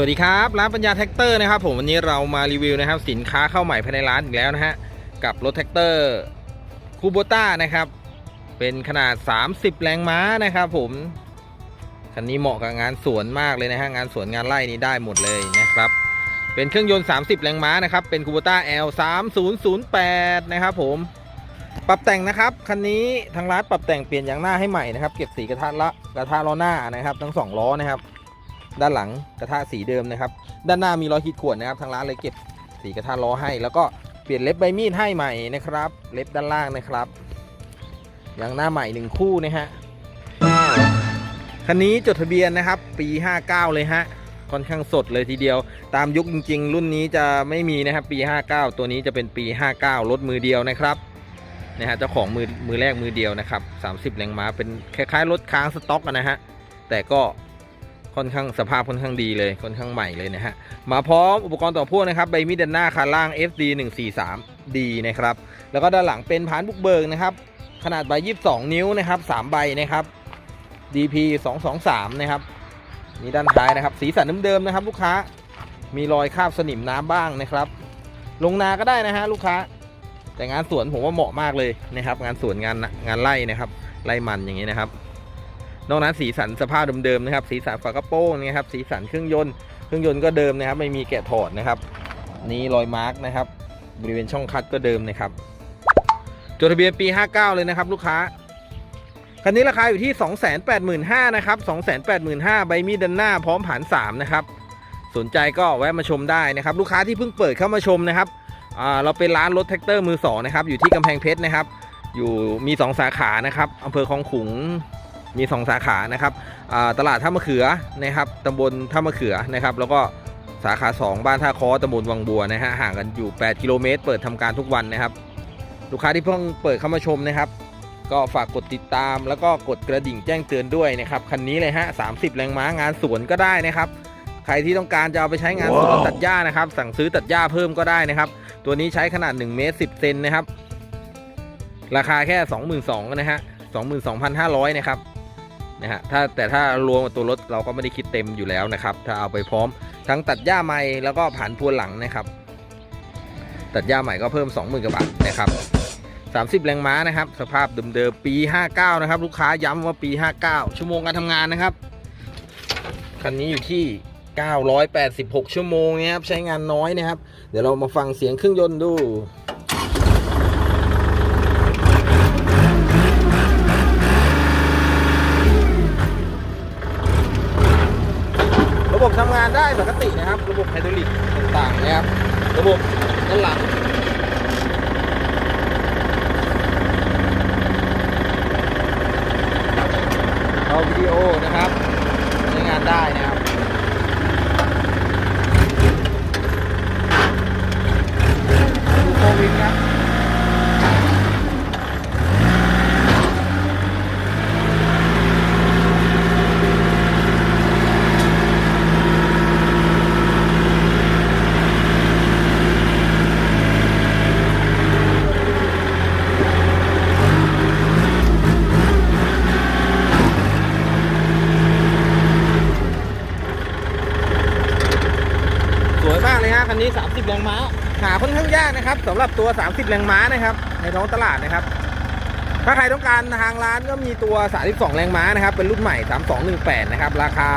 วัสดีครับ ร้านปัญญาแท็กเตอร์นะครับผมวันนี้เรามารีวิวนะครับ สินค้าเข้าใหม่ภายในร้านอีกแล้วนะฮะกับรถแท็กเตอร์คูโบต้านะครับ เป็นขนาด 30 แรงม้านะครับ ผมคันนี้เหมาะกับงานสวนมากเลยนะฮะงานสวนงานไร่นี้ได้หมดเลยนะครับ เป็นเครื่องยนต์ 30 แรงม้านะครับ เป็นคูโบต้า L 3 0 0 8นะครับผมปรับแต่งนะครับคันนี้ทางร้านปรับแต่งเปลี่ยนยางหน้าให้ใหม่นะครับ เก็บสีกระทะละกระทะล้อหน้านะครับ ทั้งสองล้อนะครับ ด้านหลังกระทะสีเดิมนะครับ ด้านหน้ามีรอยขีดข่วนนะครับทางร้านเลยเก็บสีกระทะล้อให้ แล้วก็เปลี่ยนเล็บใบมีดให้ใหม่นะครับ เล็บด้านล่างนะครับยางหน้าใหม่หนึ่งคู่นะฮะคันนี้จดทะเบียนนะครับ ปี 59 เลยฮะค่อนข้างสดเลยทีเดียว ตามยุคจริง ๆ รุ่นนี้จะไม่มีนะครับปี 59 ตัวนี้จะเป็นปี 59 รถมือเดียวนะครับนะฮะเจ้าของมือมือแรกมือเดียวนะครับ 30 แรงม้าเป็นคล้ายๆรถค้างสต็อกนะฮะแต่ก็ ค่อนข้างสภาพค่อนข้างดีเลยค่อนข้างใหม่เลยนะฮะมาพร้อมอุปกรณ์ต่อพ่วงนะครับใบมีดด้านหน้าขาล่าง FD 143D นะครับแล้วก็ด้านหลังเป็นผานบุกเบิกนะครับขนาดใบ 22 นิ้วนะครับ3ใบนะครับ DP 223นะครับนี่ด้านท้ายนะครับ สีสันเดิมๆนะครับ ลูกค้ามีรอยคราบสนิมน้ำบ้างนะครับ ลงนาก็ได้นะฮะลูกค้า แต่งานสวนผมว่าเหมาะมากเลยนะครับ งานสวนงานงานไร่นะครับไร่มันอย่างนี้นะครับ นอกนั้นสีสันสภาพเดิมๆนะครับ สีสันฝากระโปรงนี่ครับ สีสันเครื่องยนต์ เครื่องยนต์ก็เดิมนะครับ ไม่มีแกะถอดนะครับ นี่รอยมาร์กนะครับ บริเวณช่องคัดก็เดิมนะครับจดทะเบียนปี 59 เลยนะครับ ลูกค้า คันนี้ราคาอยู่ที่ 285,000นะครับ285,000ใบมีดด้านหน้าพร้อมผ่าน3นะครับ สนใจก็แวะมาชมได้นะครับ ลูกค้าที่เพิ่งเปิดเข้ามาชมนะครับเราเป็นร้านรถแท็กเตอร์มือสองนะครับ อยู่ที่กำแพงเพชรนะครับ อยู่มี 2 สาขานะครับอำเภอคลองขุง มี 2 สาขานะครับตลาดท่ามะเขือนะครับตำบลท่ามะเขือนะครับ แล้วก็สาขา 2 บ้านท่าคอตำบลวังบัวนะฮะห่างกันอยู่ 8 กิโลเมตร เปิดทำการทุกวันนะครับ ลูกค้าที่เพิ่งเปิดเข้ามาชมนะครับ ก็ฝากกดติดตาม แล้วก็กดกระดิ่งแจ้งเตือนด้วยนะครับคันนี้เลยฮะ30 แรงม้างานสวนก็ได้นะครับ ใครที่ต้องการจะเอาไปใช้งานสวนตัดหญ้านะครับ สั่งซื้อตัดหญ้าเพิ่มก็ได้นะครับ ตัวนี้ใช้ขนาด1เมตร10เซนนะครับราคาแค่ 22,000นะฮะ22,500นะครับ นะฮะถ้าแต่ถ้ารวมตัวรถเราก็ไม่ได้คิดเต็มอยู่แล้วนะครับ ถ้าเอาไปพร้อมทั้งตัดหญ้าใหม่แล้วก็ผ่านพวนหลังนะครับ ตัดหญ้าใหม่ก็เพิ่ม 20,000กว่าบาทนะครับ 30 แรงม้านะครับ สภาพเดิมๆปี 59 นะครับ ลูกค้าย้ำว่าปี 59 ชั่วโมงการทำงานนะครับคันนี้อยู่ที่ 986 ชั่วโมงนะครับใช้งานน้อยนะครับ เดี๋ยวเรามาฟังเสียงเครื่องยนต์ดู ระบบทำงานได้ปกตินะครับ ระบบไฮดรอลิกต่างๆนะครับ ระบบด้านหลังเอาวิดีโอนะครับใช้งานได้นะครับดูโควิดครับ วยมากเลยฮะคันนี้ 30 แรงม้า หาค่อนข้างยากนะครับสำหรับตัว 30 แรงม้านะครับ ในท้องตลาดนะครับ ถ้าใครต้องการทางร้านก็มีตัว 32 แรงม้านะครับ เป็นรุ่นใหม่ 3218 นะครับ ราคา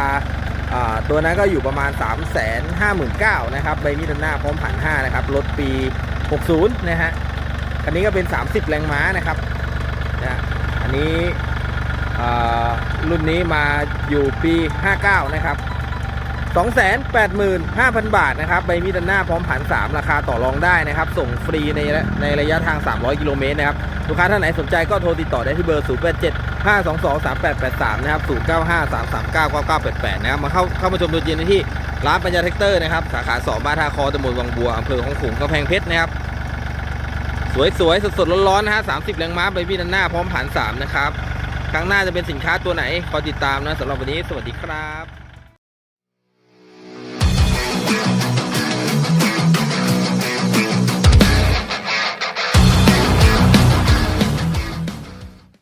ตัวนั้นก็อยู่ประมาณ 3 5 9 0 0 0นะครับ ใบมีดด้านหน้าพร้อมผ่าน5นะครับ รถปี 60 นะฮะ คันนี้ก็เป็น 30 แรงม้านะครับนะอันนี้รุ่นนี้มาอยู่ปี 59 นะครับ 285,000 บาทนะครับใบมีดด้านหน้าพร้อมผัน3 ราคาต่อรองได้นะครับ ส่งฟรีในในระยะทาง 300 กิโลเมตรนะครับ ลูกค้าท่านไหนสนใจก็โทรติดต่อได้ที่เบอร์ 087 522 3883 นะครับ 095 339 9988 นะครับ มาเข้าเข้ามาชมตัวจริงได้ที่ร้านปัญญาแท็กเตอร์นะครับ สาขา2บ้านท่าคอตำบลวังบัวอำเภอของขุงกำแพงเพชรนะครับ สวยๆสดๆร้อนๆนะฮะ30แรงม้าใบมีดด้านหน้าพร้อมผัน3 นะครับ ครั้งหน้าจะเป็นสินค้าตัวไหนคอยติดตามนะสำหรับวันนี้ สวัสดีครับ